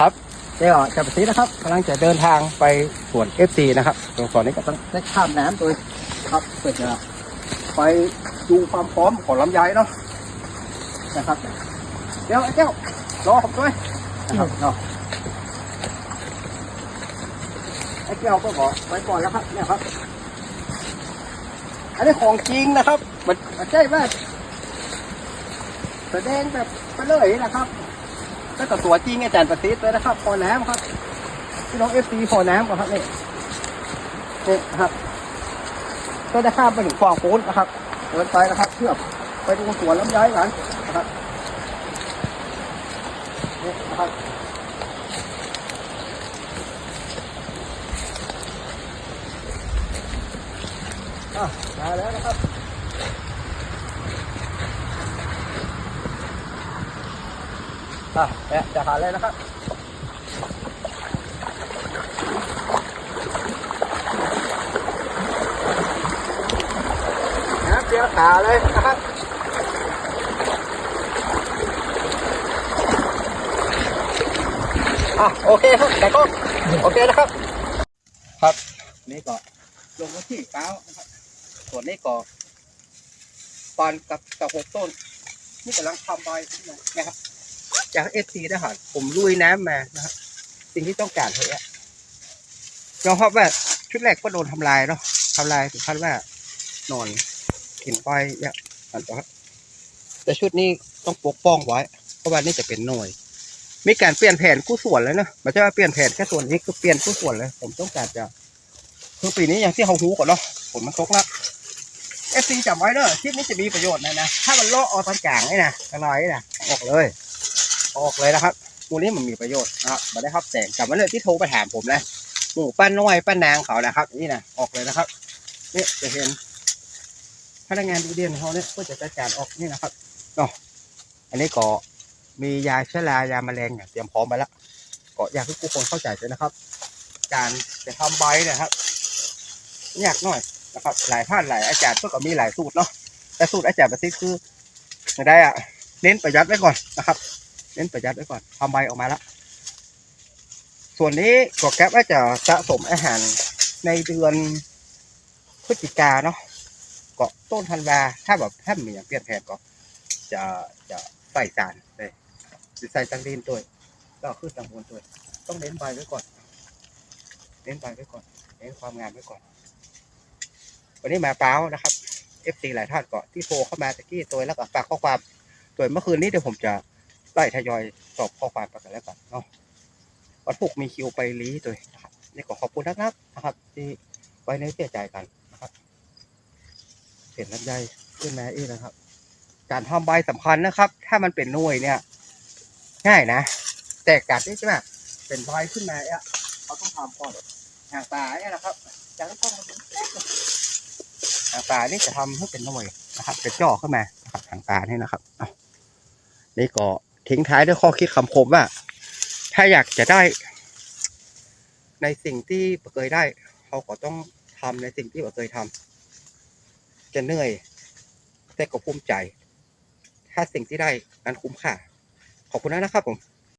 ครับเดี๋ยวจะไปซีนะครับกำลังจะเดินทางไปสวนเอฟซีนะครับตรงสวนนี้ก็ต้องได้ข้ามน้ำตัวครับเพื่อจะไปดูความพร้อมของลำไยเนาะนะครับ เดี๋ยวไอ้เจ้ารอผมด้วยนะครับเนาะไอ้เจ้าก็บอกไว้ก่อนแล้วครับเนี่ยครับ อันนี้ของจริงนะครับมันมันใช่ว่าแสดงแบบไปเลยนะครับ แล้วก็ตัวจริงอาจารย์ประสิทธิ์เลยนะครับพอน้ำครับพี่น้องเอฟซีพอน้ำก่อนครับนี่นี่ครับก็ได้ข้ามไปถึงฟองปูนนะครับเดินไปนะครับเพื่อไปดูสวนลำไยกันนะครับนี่นะครับอะมาแล้วนะครับ อะเนี่ยจะหาเลยนะครับนะเตรียมขาเลยนะครับอะโอเคครับแต่ก็โอเคนะครับ ครับนี่ก็ลงมาที่เก้านะครับส่วนนี้ก็ปานกับกับหกต้น นี่กำลังทำใบนะครับ จากเอฟซีทหารผมลุยน้ำมานะครับสิ่งที่ต้องการเลยอะยอมรับว่าชุดแรกก็โดนทำลายเนาะทำลายถึงขั้นว่านอนกินไปเนี่ยอันต่อครับแต่ชุดนี้ต้องปกป้องไว้ เพราะว่านี่จะเป็นหน่วย มีการเปลี่ยนแผนกู้ส่วนเลยนะไม่ใช่ว่าเปลี่ยนแผนแค่ส่วนนี้คือเปลี่ยนกู้ส่วนเลย ผมต้องการจะคือปีนี้อย่างที่เขาหูก่อนเนาะผลมันตกแล้วเอฟซีจำไว้เนอะคลิปนี้จะมีประโยชน์นะนะ ถ้ามันเลาะออกตอนกลางนี่นะกระน้อยนี่นะออกเลย ออกเลยนะครับมูนี้มันมีประโยชน์นะครับมาได้ครับแสงกลับมาเลยที่โทรไปถามผมนะหมูป้าน้อยป้านางเขานะครับ นี่นะออกเลยนะครับนี่จะเห็นพนักงานดีเด่นเขาเนี่ยก็จะจัดการออกนี่นะครับเนาะอันนี้ก็มียาเชื้อรายาแมลงเนี่ยเตรียมพร้อมไปแล้วก็อยากให้ทุกคนเข้าใจด้วยนะครับ การจะทำใบนะครับยากหน่อยนะครับ หลายท่านหลายอาจารย์ก็มีหลายสูตรเนาะแต่สูตรอาจารย์ประสิทธิ์คือไม่ได้อะเน้นประหยัดไว้ก่อนนะครับ เน้นประหยัดไว้ก่อนทำใบออกมาแล้ว ส่วนนี้ก็แก๊ปจะสะสมอาหารในเดือนพฤศจิกาเนาะเกาะต้นธันวาถ้าแบบถ้ามีอย่างเปลี่ยนแผนก็จะจะใส่สารเลยจะใส่ตังดินตัวก็ขึ้นตังบนตัวต้องเน้นใบไว้ก่อน เน้นใบไว้ก่อน เน้นความงามไว้ก่อน วันนี้มาเป้านะครับเอฟซีหลายท่านก็ที่โทรเข้ามาตะกี้ตัวแล้วก็ฝากข้อความตัวเมื่อคืนนี้เดี๋ยวผมจะ ไล่ทยอยตอบข้อความไปกันแล้วกันเนาะวันพุกมีคิวไปลีด้วยนะครับนี่ก็ขอบคุณนักนะครับ ที่ไว้ในเสียใจกันนะครับเห็นลำไยขึ้นมาอีนะครับ การทำใบสำคัญนะครับ ถ้ามันเป็นหน่วยเนี่ย ง่ายนะ แต่การที่จะแบบเป็นใบขึ้นมาเนี่ยเขาต้องทำก่อนหางปลาเนี่ยนะครับจากนั้นต้องมาดูหางปลานี่จะทำให้เป็นหน่วยนะครับจะจ่อขึ้นมานะครับหางปลานี่นะครับนี่ก็ ทิ้งท้ายด้วยข้อคิดคำคมว่า ถ้าอยากจะได้ ในสิ่งที่เคยได้ เขาก็ต้องทำในสิ่งที่เคยทำจะเหนื่อย แต่ก็ภูมิใจ ถ้าสิ่งที่ได้นั้นคุ้มค่า ขอบคุณนะครับผม